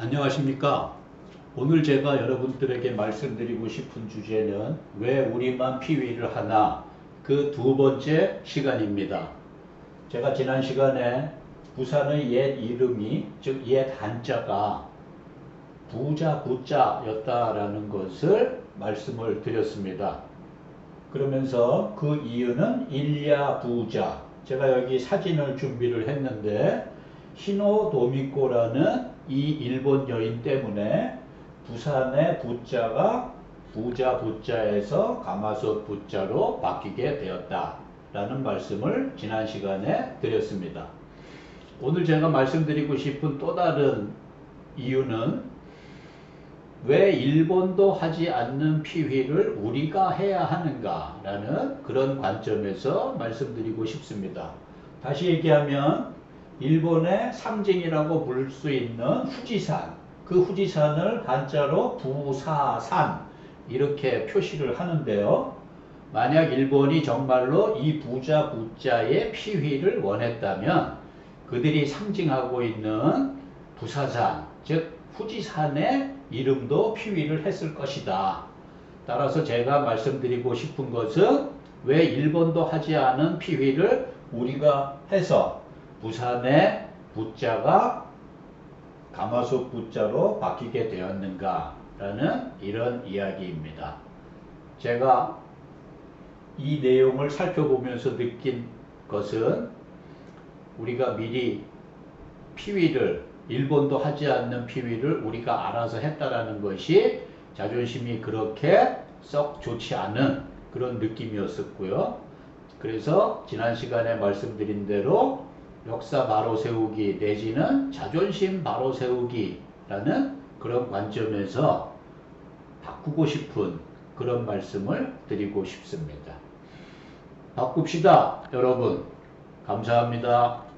안녕하십니까. 오늘 제가 여러분들에게 말씀드리고 싶은 주제는 왜 우리만 피위를 하나 그 두 번째 시간입니다. 제가 지난 시간에 부산의 옛 이름이 즉 옛 한자가 부자 부자였다라는 것을 말씀을 드렸습니다. 그러면서 그 이유는 일야 부자. 제가 여기 사진을 준비를 했는데 히노 도미코라는 이 일본 여인 때문에 부산의 부자가 부자 부자에서 가마솥 부자로 바뀌게 되었다 라는 말씀을 지난 시간에 드렸습니다. 오늘 제가 말씀드리고 싶은 또 다른 이유는 왜 일본도 하지 않는 피휘를 우리가 해야 하는가 라는 그런 관점에서 말씀드리고 싶습니다. 다시 얘기하면 일본의 상징이라고 부를 수 있는 후지산, 그 후지산을 한자로 부사산 이렇게 표시를 하는데요. 만약 일본이 정말로 이 부자 부자의 피휘를 원했다면 그들이 상징하고 있는 부사산, 즉 후지산의 이름도 피위를 했을 것이다. 따라서 제가 말씀드리고 싶은 것은 왜 일본도 하지 않은 피위를 우리가 해서 부산의 부자가 가마솥 부자로 바뀌게 되었는가 라는 이런 이야기입니다. 제가 이 내용을 살펴보면서 느낀 것은 우리가 미리 피위를 일본도 하지 않는 피위를 우리가 알아서 했다라는 것이 자존심이 그렇게 썩 좋지 않은 그런 느낌이었었고요. 그래서 지난 시간에 말씀드린 대로 역사 바로 세우기 내지는 자존심 바로 세우기라는 그런 관점에서 바꾸고 싶은 그런 말씀을 드리고 싶습니다. 바꿉시다, 여러분. 감사합니다.